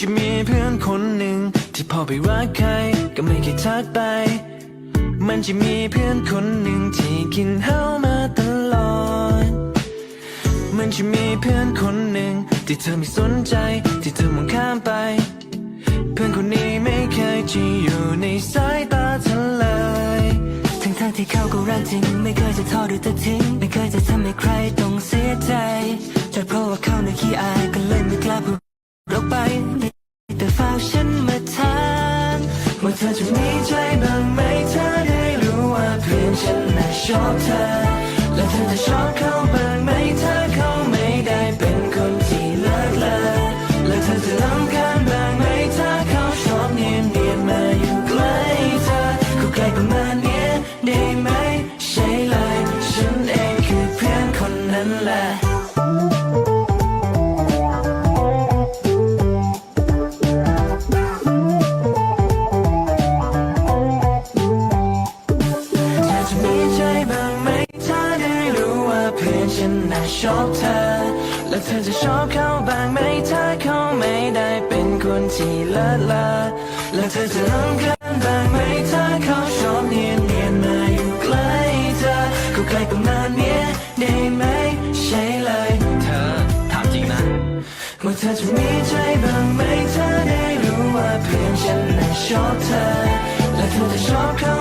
จะมีเพื่อนคนหนึ่ง ที่พอไปรักใครก็ไม่เคยทักไป มันจะมีเพื่อนคนหนึ่งที่กินเหล้ามาตลอด มันจะมีเพื่อนคนหนึ่ง ที่เธอไม่สนใจ ที่เธอมองข้ามไป เพื่อนคนนี้ไม่เคยจะอยู่ในสายตาเธอเลยทั้งทงที่เขาก็รักจริง ไม่เคยจะทอดหรือจะทิ้ง ไม่เคยจะทำให้ใครต้องเสียใจจเพราะว่าเขาในขี้อายก็เลยไม่กล้าพูด ออกไปแต่เฝ้าฉันมาทางว่าเธอจะมีใจบ้างไหมเธอได้รู้ว่าเพื่อนฉันน่ะชอบเธอ และเธอจะชอบเขาบ้างไหมถ้าเขาไม่ได้เป็นคนที่เลิกลาและเธอจะรำคาญบ้างไหมถ้าเขาชอบเนียนเนียนๆมาอยู่ใกล้เธอเขาใกล้ประมาณเนี้ยได้ไหมใช่เลยฉันเองคือเพื่อนคนนั้นแหละ ใจบ้างไหมถ้าได้รู้ว่าเพื่อนฉันน่ะชอบเธอ และเธอจะชอบเขาบ้างไหมถ้าเขาไม่ได้เป็นคนที่เลิศเลอและเธอจะรำคาญบ้างไหมถ้าเขาชอบเนียนเนียนมาอยู่ใกล้เธอก็ใกล้ประมาณเนี้ยได้ไหมใช่เลยเธอถามจริงนะว่าเธอจะมีใจบ้างไหมถ้าได้รู้ว่าเพื่อนฉันน่ะชอบเธอ และเธอจะชอบเขา